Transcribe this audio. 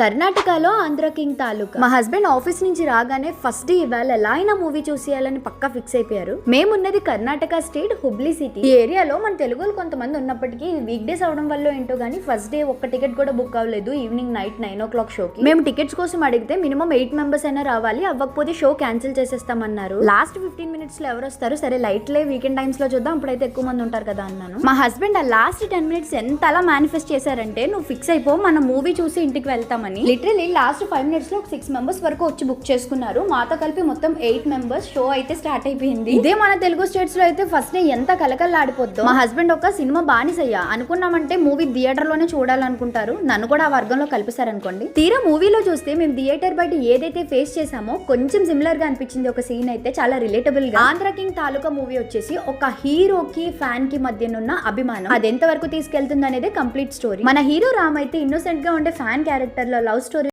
కర్ణాటకలో ఆంధ్ర కింగ్ తాలూకా. మా husband office నుంచి రాగానే ఫస్ట్ డే ఇవాళ ఎలా అయినా మూవీ చూసేయాలని పక్కా ఫిక్స్ అయిపోయారు. మేమున్నది కర్ణాటక స్టేట్ హుబ్లీ సిటీ. ఈ ఏరియాలో మన తెలుగులో కొంతమంది ఉన్నప్పటికీ వీక్ డేస్ అవడం వల్ల ఏంటో గానీ ఫస్ట్ డే ఒక్క టికెట్ కూడా బుక్ అవ్వలేదు evening night nine o'clock షోకి. మేము టికెట్స్ కోసం అడిగితే మినిమం ఎయిట్ మెంబర్స్ అయినా రావాలి అవ్వకపోతే షో క్యాన్సిల్ చేసేస్తామన్నారు. లాస్ట్ ఫిఫ్టీన్ మినిట్స్లో ఎవరు వస్తారు? సరే లైట్ లే వీకెండ్ టైమ్స్లో చూద్దాం అప్పుడైతే ఎక్కువ మంది ఉంటారు కదా అన్నాను. మా హస్బెండ్ ఆ లాస్ట్ టెన్ మినిట్స్ ఎంత అలా మేనిఫెస్ట్ చేశారంటే నువ్వు ఫిక్స్ అయిపో మనం మూవీ చూసి ఇంటికి వెళ్తాం వెళ్తామని లిటరలీ లాస్ట్ ఫైవ్ మినిట్స్లో ఒక సిక్స్ మెంబర్స్ వరకు వచ్చి బుక్ చేసుకున్నారు. మాతో కలిపి మొత్తం ఎయిట్ మెంబర్స్ షో అయితే స్టార్ట్ అయిపోయింది. ఇదే మన తెలుగు స్టేట్స్లో అయితే ఫస్ట్ డే ఎంత కలకల్లాడిపోద్దో మా హస్బెండ్ ఒక సినిమా బానిసయ్యా. అనుకున్నామంటే మూవీ థియేటర్లోనే చూడాలనుకుంటారు. నన్ను కూడా ఆ వర్గంలో కలిపిస్తారనుకోండి తీరా మూవీలో చూస్తే మేము థియేటర్ బయట ఏదైతే ఫేస్ చేసామో కొంచెం సిమిలర్గా అనిపించింది ఒక సీన్ అయితే చాలా రిలేటబుల్గా. ఆంధ్ర కింగ్ తాలూకా మూవీ వచ్చేసి ఒక హీరోకి ఫ్యాన్కి మధ్యనున్న అభిమానం. అది ఎంత వరకు తీసుకెళ్తుంది అనేది కంప్లీట్ స్టోరీ మన హీరో రామ్ అయితే ఇన్నోసెంట్గా ఉండే ఫ్యాన్ క్యారెక్టర్లో లవ్ స్టోరీ